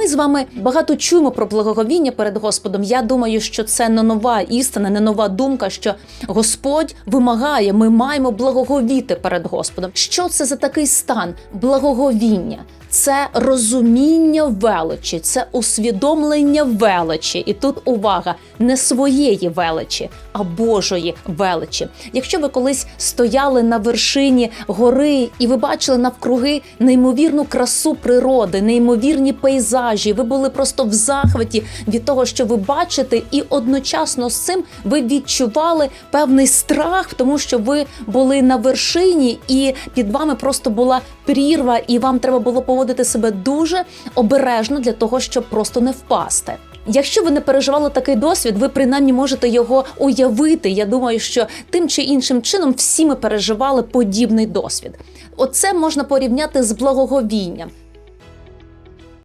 Ми з вами багато чуємо про благоговіння перед Господом. Я думаю, що це не нова істина, не нова думка, що Господь вимагає, ми маємо благоговіти перед Господом. Що це за такий стан благоговіння? Це розуміння величі, це усвідомлення величі. І тут увага не своєї величі, а Божої величі. Якщо ви колись стояли на вершині гори і ви бачили навкруги неймовірну красу природи, неймовірні пейзажі, ви були просто в захваті від того, що ви бачите, і одночасно з цим ви відчували певний страх, тому що ви були на вершині, і під вами просто була прірва, і вам треба було поводити себе дуже обережно для того, щоб просто не впасти. Якщо ви не переживали такий досвід, ви принаймні можете його уявити. Я думаю, що тим чи іншим чином всі ми переживали подібний досвід. Оце можна порівняти з благоговінням.